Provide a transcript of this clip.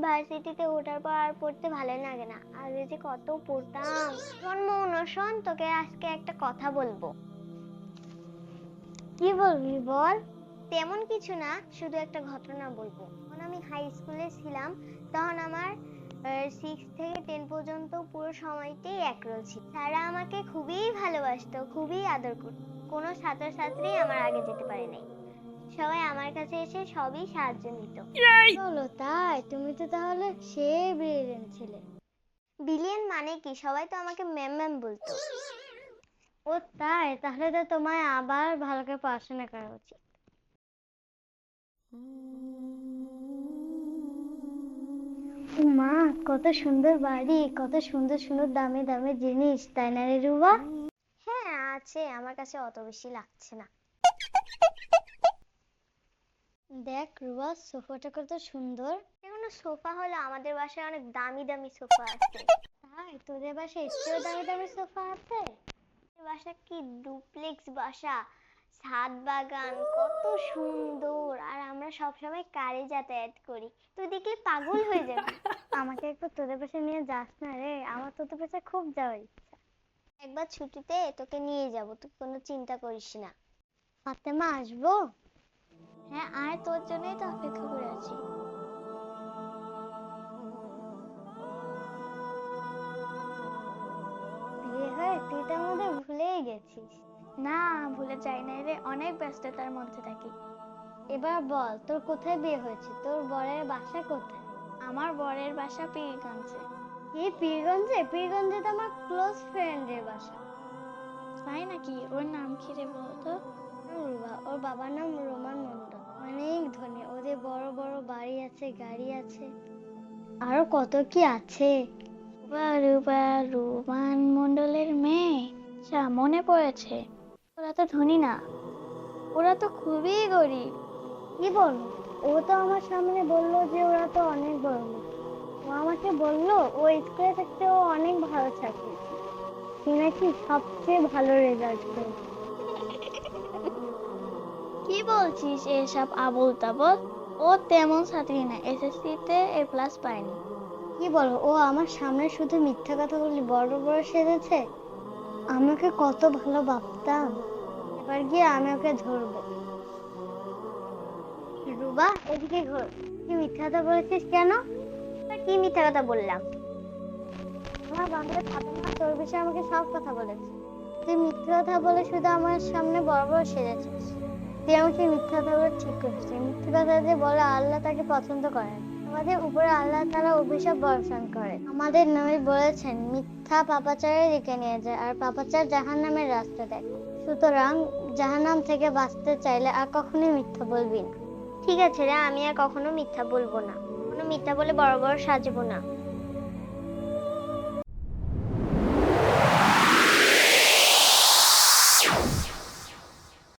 ভার্সিটিতে ওঠার পর আর পড়তে ভালো লাগে না। আগে যে কত পড়তাম। জন্ম শোন তোকে আজকে একটা কথা বলব। কি বলবি বল? তেমন কিছু না, শুধু একটা ঘটনা বলব। যখন আমি হাই স্কুলে ছিলাম, তখন আমার সিক্স থেকে টেন পর্যন্ত পুরো সময়টাই একরোল ছিল। তারা আমাকে খুবই ভালোবাসতো, খুবই আদর করতো। কোনো ছাত্রছাত্রী আমার আগে যেতে পারে নাই। সবাই আমার কাছে এসে সবই সাহায্য নিত। বলো তাই তুমি তো তাহলে সে ব্রিলিয়েন্ট ছিলে। বিলিয়ন মানে কি? সবাই তো আমাকে ম্যাম ম্যাম বলতো। ও তাই তাহলে তো তোমায় আবার ভালো করে পড়াশোনা করা উচিত। মা কত সুন্দর বাড়ি কত সুন্দর সুন্দর দামি দামি জিনিস তাই না রে রুবা? হ্যাঁ আছে আমার কাছে অত বেশি লাগছে না। দেখ রুবা, সোফাটা কত সুন্দর। এগুলো সোফা হলো আমাদের বাসায় অনেক দামি দামি সোফা আছে। তাই তোদের বাসায় এসেও দামি দামি সোফা আছে? বাসা কি ডুপ্লেক্স বাসা, ছাদ বাগান, কত সুন্দর। আর আমরা সবসময় কারে যাতায়াত করি। তুই দেখলে পাগল হয়ে যাবি। আমাকে একবার তোদের পাশে নিয়ে যাস না রে। আমার তোদের পাশে খুব যাওয়ার ইচ্ছা। একবার ছুটিতে তোকে নিয়ে যাব। তুই কোনো চিন্তা করিস না। ফাতেমা, আসব? হ্যাঁ আয় তোর জন্যই তো অপেক্ষা করে আছি। বিয়ে হয়ে তুই তো আমাদের ভুলেই গেছিস। না, ভুলে যাই না রে, অনেক ব্যস্ততার মধ্যে থাকি। এবার বল, তোর কোথায় বিয়ে হয়েছে? তোর বরের বাসা কোথায়? আমার বরের বাসা পীরগঞ্জে। এই পীরগঞ্জে? পীরগঞ্জে তো আমার ক্লোজ ফ্রেন্ডের বাসা। তাই নাকি? ওর নাম কি রে বলতো? ওর বাবার নাম রোমান মন্ডল অনেক ধনী। ওদের বড় বড় বাড়ি আছে, গাড়ি আছে। আরও কত কি আছে? রুমান মণ্ডলের মেয়ে? আচ্ছা মনে পড়েছে। ওরা তো ধনী না। ওরা তো খুবই গরিব। কি বল? ও তো আমার সামনে বলল যে ওরা তো অনেক বড় ও আমাকে বলল, ও স্কুলে থাকতে ও অনেক ভালো থাকে সে নাকি সবচেয়ে ভালো রেজাল্ট করেছে কি বলছিস এসব আবল তাবল ও তেমন ছাত্রী না এসএসসি তে এ প্লাস পায়নি। কি বলো, ও আমার সামনে শুধু মিথ্যা কথা বলি বড় বড় সেজেছে? আমাকে কত ভালো ভাবতাম। এবার গিয়ে আমি ওকে ধরবো। রুবা, এদিকে ঘোর। তুই মিথ্যা কথা বলেছিস কেন? কি মিথ্যা কথা বললাম? আমার বান্ধবী ফাতেমা তোর বিষয়ে আমাকে সব কথা বলেছে। তুই মিথ্যা কথা বলে শুধু আমার সামনে বড় বড় সেজেছিস। তুই আমাকে মিথ্যা কথা ঠিক করেছে। মিথ্যা কথা যে বলে আল্লাহ তাকে পছন্দ করেন আমাদের উপরে আল্লাহ তারা অভিশাপ বর্ষণ করে। আমাদের নবী বলেছেন, মিথ্যা পাপাচারের দিকে নিয়ে যায় আর পাপাচার জাহান্নামের রাস্তা দেয়। সুতরাং জাহান্নাম থেকে বাঁচতে চাইলে আর কখনোই মিথ্যা বলবি না। ঠিক আছে রে, আমি আর কখনো মিথ্যা বলব না। কোনো মিথ্যা বলে বড় বড় সাজবো না।